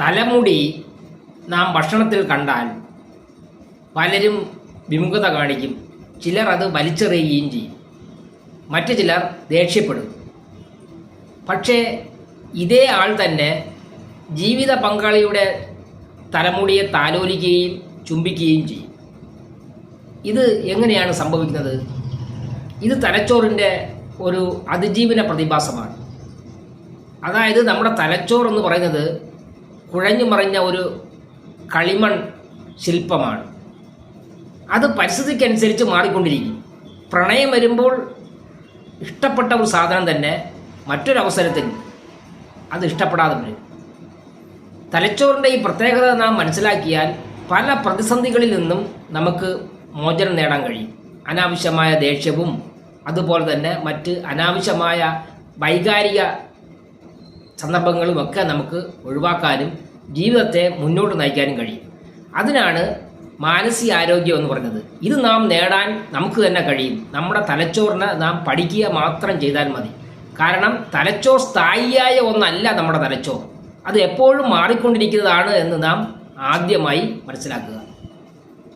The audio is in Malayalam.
തലമുടി നാം ഭക്ഷണത്തിൽ കണ്ടാൽ പലരും വിമുഖത കാണിക്കും. ചിലർ അത് വലിച്ചെറിയുകയും ചെയ്യും. മറ്റു ചിലർ ദേഷ്യപ്പെടും. പക്ഷേ ഇതേ ആൾ തന്നെ ജീവിത പങ്കാളിയുടെ തലമുടിയെ താലോലിക്കുകയും ചുംബിക്കുകയും ചെയ്യും. ഇത് എങ്ങനെയാണ് സംഭവിക്കുന്നത്? ഇത് തലച്ചോറിന്റെ ഒരു അതിജീവന പ്രതിഭാസമാണ്. അതായത് നമ്മുടെ തലച്ചോർ എന്ന് പറയുന്നത് കുഴഞ്ഞു മറിഞ്ഞ ഒരു കളിമൺ ശില്പമാണ്. അത് പരിസ്ഥിതിക്കനുസരിച്ച് മാറിക്കൊണ്ടിരിക്കും. പ്രണയം വരുമ്പോൾ ഇഷ്ടപ്പെട്ട ഒരു സാധനം തന്നെ മറ്റൊരവസരത്തിൽ അത് ഇഷ്ടപ്പെടാതെ വരും. തലച്ചോറിന്റെ ഈ പ്രത്യേകത നാം മനസ്സിലാക്കിയാൽ പല പ്രതിസന്ധികളിൽ നിന്നും നമുക്ക് മോചനം നേടാൻ കഴിയും. അനാവശ്യമായ ദേഷ്യവും അതുപോലെ തന്നെ മറ്റ് അനാവശ്യമായ വൈകാരിക സന്ദർഭങ്ങളുമൊക്കെ നമുക്ക് ഒഴിവാക്കാനും ജീവിതത്തെ മുന്നോട്ട് നയിക്കാനും കഴിയും. അതിനാണ് മാനസികാരോഗ്യം എന്ന് പറഞ്ഞത്. ഇത് നാം നേടാൻ നമുക്ക് തന്നെ കഴിയും. നമ്മുടെ തലച്ചോറിന് നാം പഠിക്കുക മാത്രം ചെയ്താൽ മതി. കാരണം തലച്ചോർ സ്ഥായിയായ ഒന്നല്ല നമ്മുടെ തലച്ചോർ. അത് എപ്പോഴും മാറിക്കൊണ്ടിരിക്കുന്നതാണ് എന്ന് നാം ആദ്യമായി മനസ്സിലാക്കുക.